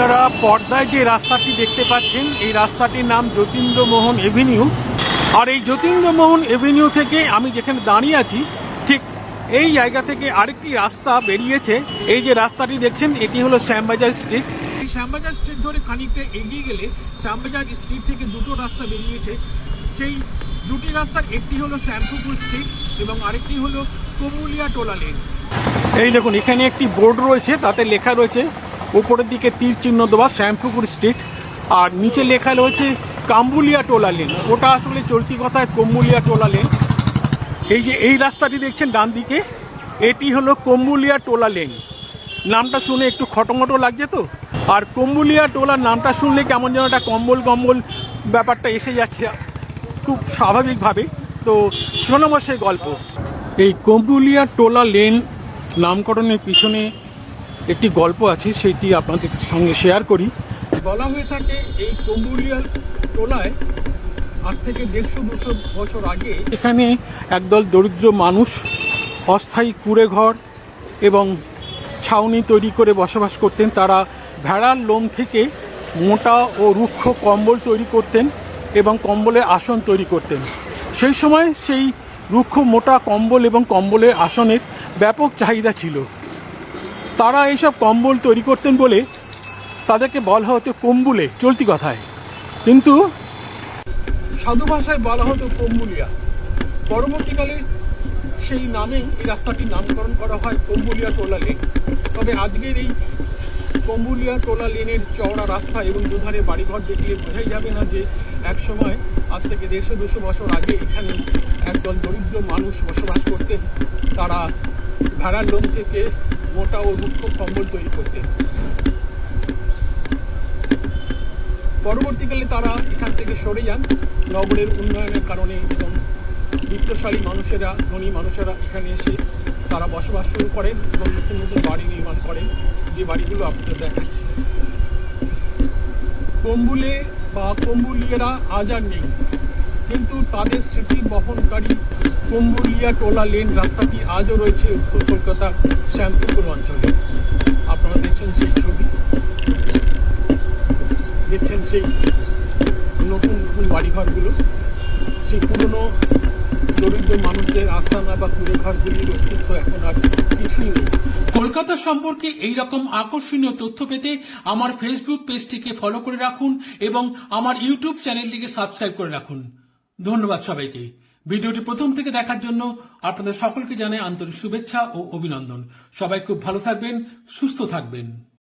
আপনারা পর্দায় যে রাস্তাটি দেখতে পাচ্ছেন, এই রাস্তাটির নাম যতীন্দ্রমোহন এভিনিউ। আর এই যতীন্দ্রমোহন এভিনিউ থেকে আমি যেখানে দাঁড়িয়ে আছি, ঠিক এই জায়গা থেকে আরেকটি রাস্তা বেরিয়েছে। এই যে রাস্তাটি দেখছেন, এটি হলো শ্যামবাজার স্ট্রিট। এই শ্যামবাজার স্ট্রিট ধরে খানিকটা এগিয়ে গেলে শ্যামবাজার স্ট্রিট থেকে দুটো রাস্তা বেরিয়েছে। সেই দুটি রাস্তার, একটি হলো শ্যামপুকুর স্ট্রিট এবং আরেকটি হলো কমুলিয়া টোলা লেন। এই দেখুন, এখানে একটি বোর্ড রয়েছে, তাতে লেখা রয়েছে উপরের দিকে তীর চিহ্ন দেওয়া শ্যামপুকুর স্ট্রিট আর নিচে লেখা রয়েছে কাম্বুলিয়া টোলা লেন ওটা আসলে চলতি কথায় কম্বুলিয়া টোলা লেন এই যে এই রাস্তাটি দেখছেন ডান দিকে, এটি হলো কম্বুলিয়া টোলা লেন নামটা শুনে একটু খটোমটো লাগছে তো? আর কম্বুলিয়া টোলার নামটা শুনলে কেমন যেন একটা কম্বল কম্বল ব্যাপারটা এসে যাচ্ছে খুব স্বাভাবিকভাবে। তো সেই গল্প। এই কম্বুলিয়া টোলা লেন নামকরণের পিছনে একটি গল্প আছে সেটি আপনাদের সঙ্গে শেয়ার করি। বলা হয়ে থাকে এই কম্বুলিয়া টোলায় আজ থেকে দেড়শো দুশো বছর আগে এখানে একদল দরিদ্র মানুষ অস্থায়ী কুড়ে ঘর এবং ছাউনি তৈরি করে বসবাস করতেন। তারা ভেড়ার লোম থেকে মোটা ও রুক্ষ কম্বল তৈরি করতেন এবং কম্বলের আসন তৈরি করতেন। সেই সময় সেই রুক্ষ মোটা কম্বল এবং কম্বলের আসনের ব্যাপক চাহিদা ছিল। তারা এইসব কম্বল তৈরি করতেন বলে তাদেরকে বলা হতো কম্বুলে, চলতি কথায়। কিন্তু সাধু ভাষায় বলা হতো কম্বুলিয়া। পরবর্তীকালে সেই নামেই এই রাস্তাটির নামকরণ করা হয় কম্বুলিয়া টোলা লেন। তবে আজকের এই কম্বুলিয়া টোলা লেনের চওড়া রাস্তা এবং দুধারে বাড়িঘর দেখলে বোঝাই যাবে না যে এক সময় আজ থেকে দেড়শো, দুশো বছর আগে এখানে একদল দরিদ্র মানুষ বসবাস করতেন। তারা ভেড়ার লোম থেকে মোটা ও রুক্ষ কম্বল তৈরি করতেন পরবর্তীকালে তারা এখান থেকে সরে যান। নগরের উন্নয়নের কারণে এবং বিত্তশালী মানুষেরা, ধনী মানুষেরা এখানে এসে তারা বসবাস শুরু করেন এবং নতুন নতুন বাড়ি নির্মাণ করেন। যে বাড়িগুলো আপনাদের দেখাচ্ছি। কম্বুলে বা কম্বুলিয়েরা আজ আর নেই, কিন্তু তাদের স্মৃতি বহনকারী কম্বুলিয়া টোলা লেন রাস্তাটি আজও রয়েছে উত্তর কলকাতার শ্যামপুকুর অঞ্চলে। আপনারা দেখছেন সেই ছবি। দেখছেন সেই নতুন নতুন বাড়িঘরগুলো। সেই পুরনো দরিদ্র মানুষদের আস্তানা বা কুড়ে ঘরগুলির অস্তিত্ব এখন আর কিছুই নেই। কলকাতা সম্পর্কে এই রকম আকর্ষণীয় তথ্য পেতে আমার ফেসবুক পেজটিকে ফলো করে রাখুন এবং আমার ইউটিউব চ্যানেলটিকে সাবস্ক্রাইব করে রাখুন। ধন্যবাদ সবাইকে। ভিডিওটি প্রথম থেকে দেখার জন্য আপনাদের সকলকে জানাই আন্তরিক শুভেচ্ছা ও অভিনন্দন। সবাই খুব ভালো থাকবেন, সুস্থ থাকবেন।